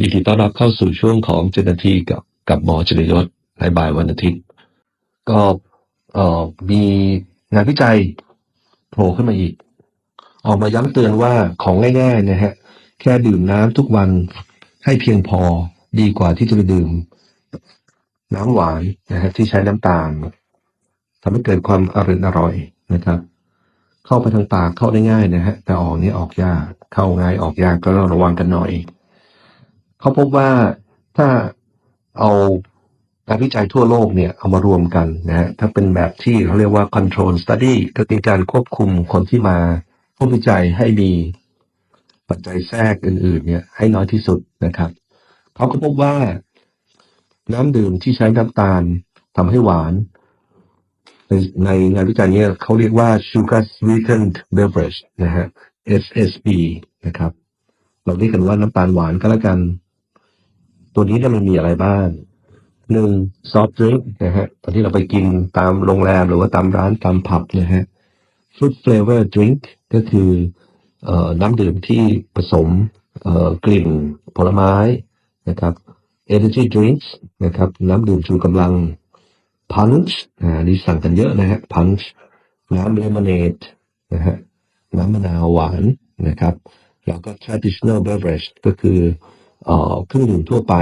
ยินดีต้อนรับเข้าสู่ช่วงของเจนาทีกับกับหมอจริยศในบ่ายวันอาทิตย์ ก็เอ่อมีงานวิจัยโผล่ขึ้นมาอีก ออกมาย้ำเตือนว่าของง่ายๆนะฮะ แค่ดื่มน้ำทุกวันให้เพียงพอดีกว่าที่จะไปดื่ม น้ำหวานนะฮะที่ใช้น้ำตาลทำให้เกิดความอร่อยอร่อยนะครับ เข้าไปทางปากเข้าได้ง่ายนะฮะแต่ออกนี่ออกยากเข้าง่ายออกยากก็ระวังกันหน่อย เขาพบว่าถ้าเอางานวิจัยทั่วโลกเนี่ยเอามารวมกันนะฮะถ้าเป็นแบบที่เขาเรียกว่า control study ก็คือการควบคุมคนที่มาร่วมวิจัยให้มีปัจจัยแทรกอื่น ๆ เนี่ยให้น้อยที่สุดนะครับเขาก็พบว่าน้ำดื่มที่ใช้น้ำตาลทำให้หวาน ในในงานวิจัยเนี้เขาเรียกว่า sugar sweetened beverage นะฮะ SSB นะครับ เราเรียกกันว่าน้ำตาลหวานก็แล้วกัน ตัวนี้เนี่ยมันมีอะไรบ้างหนึ่งซอฟต์ดริงก์นะฮะตอนที่เราไปกินตามโรงแรมหรือว่าตามร้านตามผับนะฮะ fruit flavor drink ก็คืออน้ำดื่มที่ผสมกลิ่นผลไม้นะครับ energy drinks นะครับน้ำดื่มชูกำลัง punch อ่านี่สั่งกันเยอะนะฮะ punch น้ำ lemonade นะฮะน้ำมะนาวหวานนะครับ แล้วก็ traditional beverage ก็คือ เอ่อครื่องดื่มทั่วไป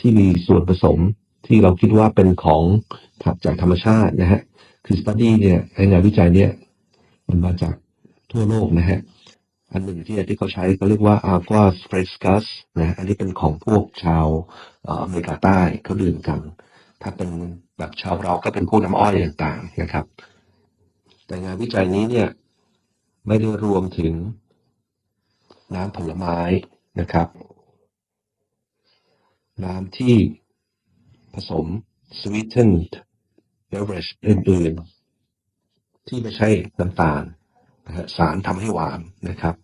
ที่มีส่วนผสมที่เราคิดว่าเป็นของผักจากธรรมชาตินะฮะคือ study เนี่ยงานวิจัยเนี่ยมันมาจากทั่วโลกนะฮะอันหนึ่งที่ที่เขาใช้เขาเรียกว่า aqua frescas นะอันนี้เป็นของพวกชาวเอ่ออเมริกาใต้เขาดื่มกัน ถ้าเป็นแบบชาวเราก็เป็นพวกน้ำอ้อยต่างๆนะครับ แต่งานวิจัยนี้เนี่ยไม่ได้รวมถึงน้ำผลไม้นะครับ น้ำที่ผสม sweetened beverage อื่นๆที่ไม่ใช่น้ำตาลสารทำให้หวานนะครับ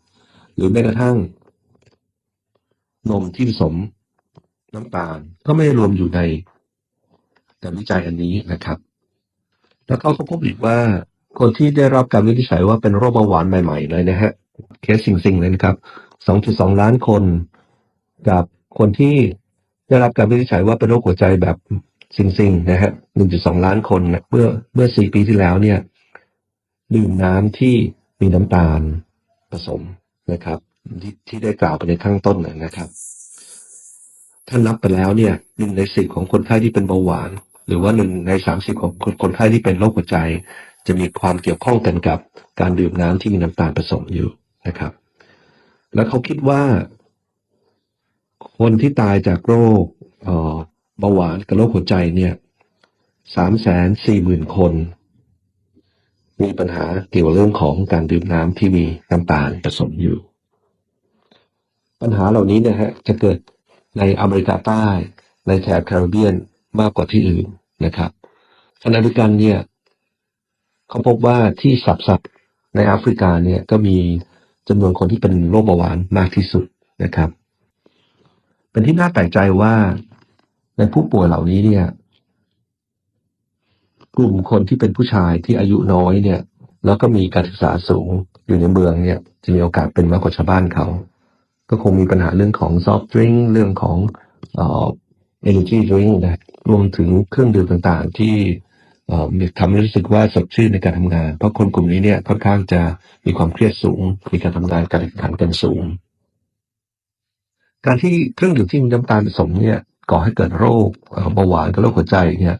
หรือแม้กระทั่ง นมที่ผสมน้ำตาลก็ไม่รวมอยู่ในการวิจัยอันนี้นะครับ แล้วเขาก็พบอีกว่าคนที่ได้รับการวินิจฉัยว่าเป็นโรคเบาหวานใหม่ๆเลยนะฮะ เคสสิ่งๆเลยนะครับ 2.2 ล้านคน กับคนที่ ได้รับการวินิจฉัยว่าเป็นโรคหัวใจแบบสิ่งๆนะฮะ1.2ล้านคนนะเมื่อเมื่อ4ปีที่แล้วเนี่ยดื่มน้ำที่มีน้ำตาลผสมนะครับที่ที่ได้กล่าวไปในข้างต้นนะครับ ถ้านับไปแล้วเนี่ยหนึ่งในสิบของคนไข้ที่เป็นเบาหวาน หรือว่าหนึ่งในสามสิบของคนคนไข้ที่เป็นโรคหัวใจ จะมีความเกี่ยวข้องกันกับการดื่มน้ำที่มีน้ำตาลผสมอยู่นะครับ แล้วเขาคิดว่า คนที่ตายจากโรคเบาหวานกับโรคหัวใจเนี่ยสามแสนสี่หมื่นคน มีปัญหาเกี่ยวกับเรื่องของการดื่มน้ำที่มีน้ำตาลผสมอยู่ ปัญหาเหล่านี้นะฮะจะเกิดในอเมริกาใต้ ในแถบแคริบเบียนมากกว่าที่อื่นนะครับขณะเดียวกันเนี่ยเขาพบว่าที่สับสับในแอฟริกาเนี่ยก็มีจำนวนคนที่เป็นโรคเบาหวานมากที่สุดนะครับ เป็นที่น่าแปลกใจว่าในผู้ป่วยเหล่านี้เนี่ย กลุ่มคนที่เป็นผู้ชายที่อายุน้อยเนี่ย แล้วก็มีการศึกษาสูงอยู่ในเมืองเนี่ย จะมีโอกาสเป็นมากกว่าชาวบ้านเขา ก็คงมีปัญหาเรื่องของซอฟต์ดริงก์เรื่องของเอ่อ energy drink นะรวมถึงเครื่องดื่มต่างๆ ที่เอ่อทำให้รู้สึกว่าสดชื่นในการทำงาน เพราะคนกลุ่มนี้เนี่ยค่อนข้างจะมีความเครียดสูง มีการทำงานการแข่งขันกันสูง การที่เครื่องดื่มที่มีน้ำตาลผสมเนี่ยก่อให้เกิดโรคเบาหวานกับโรคหัวใจเนี่ย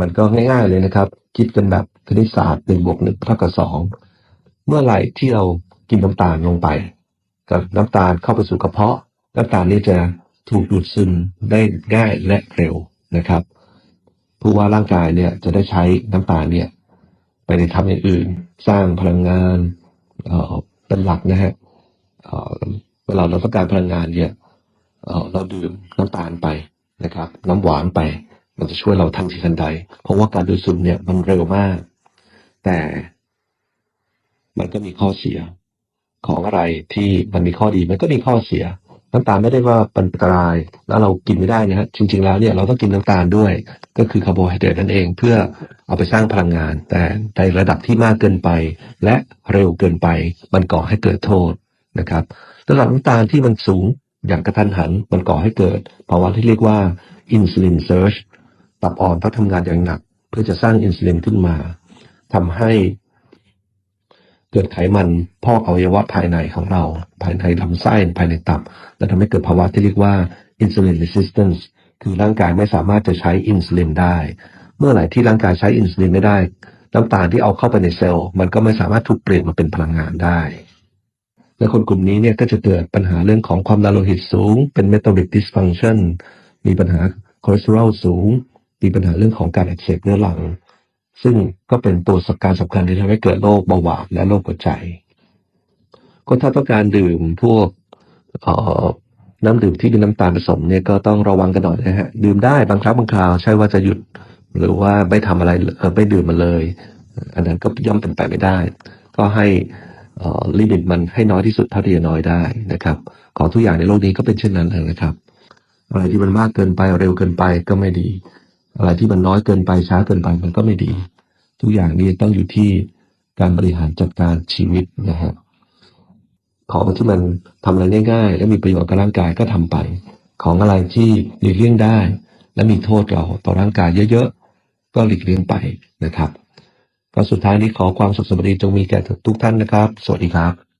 มันก็ง่ายๆเลยนะครับ คิดกันแบบคณิตศาสตร์หนึ่งบวกหนึ่งเท่ากับสองเมื่อไหร่ที่เรากินน้ำตาลลงไป กับน้ำตาลเข้าไปสู่กระเพาะ น้ำตาลนี้จะถูกดูดซึมได้ง่ายและเร็วนะครับผู้ว่าร่างกายเนี่ยจะได้ใช้น้ำตาลเนี่ยไปในทำอย่างอื่น สร้างพลังงานเออเป็นหลักนะฮะ วลาเราต้องการพลังงานเนี่ยเราดื่มน้ำตาลไปนะครับ น้ำหวานไป มันจะช่วยเราทันทีทันใด เพราะว่าการดูดซึมเนี่ยมันเร็วมาก แต่มันก็มีข้อเสียของอะไรที่มันมีข้อดีมันก็มีข้อเสีย น้ำตาลไม่ได้ว่าเป็นอันตราย แล้วเรากินไม่ได้นะฮะจริง ๆ แล้วเนี่ยเราต้องกินน้ำตาลด้วย ก็คือคาร์โบไฮเดรตนั่นเองเพื่อเอาไปสร้างพลังงาน แต่ในระดับที่มากเกินไป และเร็วเกินไป มันก่อให้เกิดโทษ นะครับระดับน้ำตาลที่มันสูงอย่างกระทันหันมันก่อให้เกิดภาวะที่เรียกว่าอินซูลินเซิร์ชตับอ่อนต้องทำงานอย่างหนัก เพื่อจะสร้างอินซูลินขึ้นมาทำให้เกิดไขมันพอกอวัยวะภายในของเรา ภายในลำไส้ภายในตับ และทำให้เกิดภาวะที่เรียกว่าอินซูลิน resistance คือร่างกายไม่สามารถจะใช้อินซูลินได้ เมื่อไหร่ที่ร่างกายใช้อินซูลินไม่ได้ น้ำตาลที่เอาเข้าไปในเซลล์ มันก็ไม่สามารถถูกเปลี่ยนมาเป็นพลังงานได้ และคนกลุ่มนี้เนี่ยก็จะเกิดปัญหาเรื่องของความดันโลหิตสูง เป็น metabolic dysfunction มีปัญหาคอเลสเตอรอลสูง มีปัญหาเรื่องของการอักเสบเนื้อหลัง ซึ่งก็เป็นตัวสการสำคัญที่ทำให้เกิดโรคเบาหวานและโรคหัวใจ ก็ถ้าต้องการดื่มพวกน้ำดื่มที่มีน้ำตาลผสมเนี่ยก็ต้องระวังกันหน่อยนะฮะ ดื่มได้บางครั้งบางคราวใช่ว่าจะหยุด หรือว่าไม่ทำอะไรเอ่อไม่ดื่มมันเลย อันนั้นก็ย่อมเป็นไปไม่ได้ ก็ให้ ลิมิตมันให้น้อยที่สุดเท่าที่จะน้อยได้นะครับ ของทุกอย่างในโลกนี้ก็เป็นเช่นนั้นนะครับ อะไรที่มันมากเกินไปเร็วเกินไปก็ไม่ดี อะไรที่มันน้อยเกินไปช้าเกินไปมันก็ไม่ดี ทุกอย่างนี้ต้องอยู่ที่การบริหารจัดการชีวิตนะฮะของที่มันทำอะไรง่ายๆ และมีประโยชน์กับร่างกายก็ทำไป ของอะไรที่หลีกเลี่ยงได้ และมีโทษเราต่อร่างกายเยอะๆ ก็หลีกเลี่ยงไปนะครับ ก็สุดท้ายนี้ขอความสุขสวัสดีจงมีแก่ทุกท่านนะครับ สวัสดีครับ